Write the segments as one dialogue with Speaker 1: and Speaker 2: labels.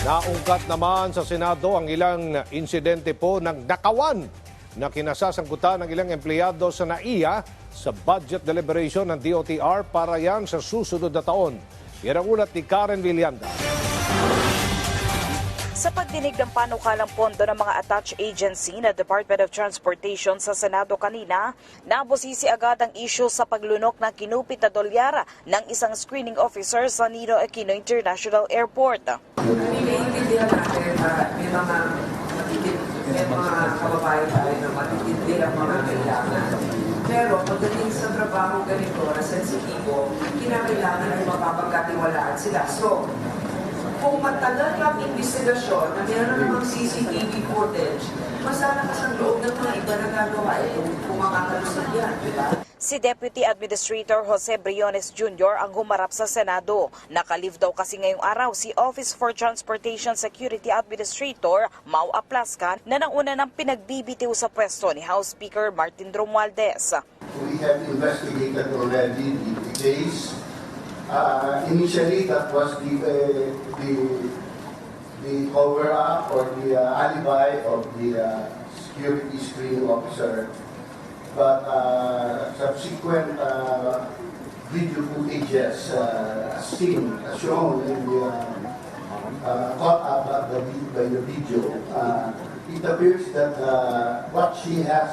Speaker 1: Naungkat naman sa Senado ang ilang insidente po ng nakawan na kinasasangkutan ng ilang empleyado sa NAIA sa budget deliberation ng DOTR para yan sa susunod na taon. Yan ang ulat ni Karen Villanda.
Speaker 2: Sa pagdinig ng panukalang pondo ng mga attached agency na Department of Transportation sa Senado kanina, nabusisi agad ang issue sa paglunok ng kinupit na dolyara ng isang screening officer sa Nino Aquino International Airport.
Speaker 3: May mga kababayan tayo na matitindi ang mga kailangan. Pero pagdating sa trabaho ganito na sensitibo, kinakailangan ay mapapagkatiwalaan sila. So, kung matagal lang investigasyon na meron namang CCTV footage, mas lalakas ang loob ng mga iba na gagawa ito kung makakalusot yan, di ba?
Speaker 2: Si Deputy Administrator Jose Briones Jr. ang humarap sa Senado. Nakalive daw kasi ngayong araw si Office for Transportation Security Administrator Mau Aplascan na nauna ng pinagbibitiw sa pwesto ni House Speaker Martin Romualdez.
Speaker 4: We have investigated already the, the case. Uh, initially, that was the, uh, the, the cover-up or the uh, alibi of the uh, security screening officer. But uh, subsequent uh, video footages uh, seen, shown in the caught up the, by the video, it appears that what she has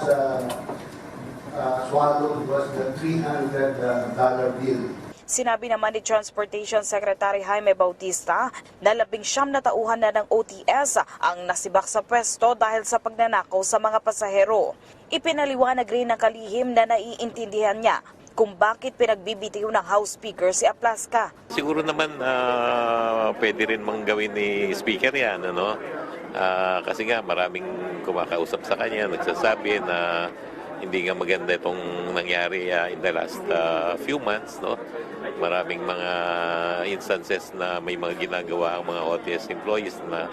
Speaker 4: swallowed was the $300 bill.
Speaker 2: Sinabi naman ni Transportation Secretary Jaime Bautista na labing siyam na tauhan na ng OTS ang nasibak sa pwesto dahil sa pagnanakaw sa mga pasahero. Ipinaliwanag rin ng kalihim na naiintindihan niya kung bakit pinagbibitiw ng House Speaker si Aplaska.
Speaker 5: Siguro naman ah, pwede rin mang gawin ni Speaker yan, ano? Ah, kasi nga maraming kumakausap sa kanya, nagsasabi na hindi nga maganda itong nangyari ah, in the last ah, few months, no? Maraming mga instances na may mga ginagawa ang mga OTS employees na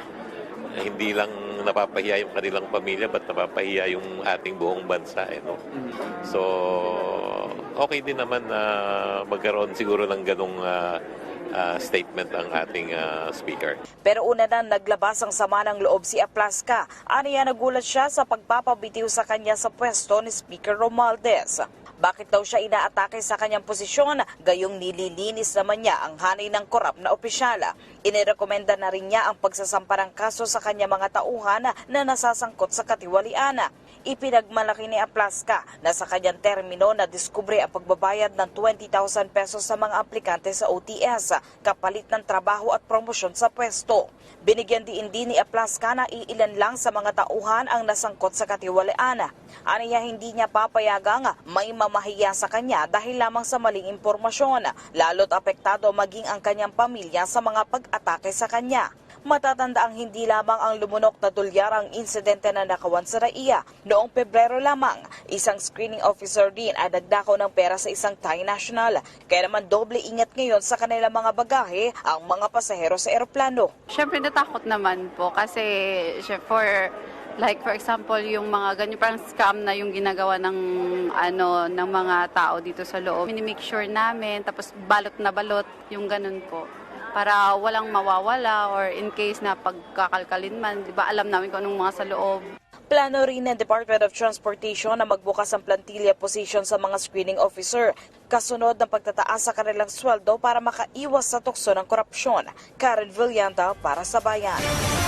Speaker 5: hindi lang napapahiya yung kanilang pamilya, but napapahiya yung ating buong bansa, eh, no? So, okay din naman na magkaroon siguro ng ganong ah, ah, statement ang ating ah, speaker.
Speaker 2: Pero una na naglabas ang sama ng loob si Aplaska. Aniya nagulat siya sa pagpapabitiw sa kanya sa pwesto ni Speaker Romualdez. Bakit daw siya inaatake sa kanyang posisyon? Gayong nililinis naman niya ang hanay ng korap na opisyala. Inirekomenda na rin niya ang pagsasampa ng kaso sa kanyang mga tauhan na nasasangkot sa katiwalian. Ipinagmalaki ni Aplaska na sa kanyang termino na diskubre ang pagbabayad ng 20,000 pesos sa mga aplikante sa OTS kapalit ng trabaho at promosyon sa pwesto. Binigyan din din ni Aplaska na iilan lang sa mga tauhan ang nasangkot sa katiwalian. Aniya hindi niya papayagang may mamahiya sa kanya dahil lamang sa maling impormasyon, lalo't apektado maging ang kanyang pamilya sa mga pag-atake sa kanya. Matatanda ang hindi lamang ang lumunok na dolyar ang insidente na nakawan sa Raiya. Noong Pebrero lamang, isang screening officer din ay nagdakaw ng pera sa isang Thai national. Kaya naman doble ingat ngayon sa kanilang mga bagahe ang mga pasahero sa eroplano.
Speaker 6: Siyempre natakot naman po kasi for like for example yung mga ganyan parang scam na yung ginagawa ng ano ng mga tao dito sa loob. Mini-make sure namin tapos balot na balot yung ganun po para walang mawawala or in case na pagkakalkalin man, di ba alam namin kung anong mga sa loob.
Speaker 2: Plano rin ng Department of Transportation na magbukas ang plantilla position sa mga screening officer kasunod ng pagtataas sa kanilang sweldo para makaiwas sa tukso ng korupsyon. Karen Villanda para sa Bayan.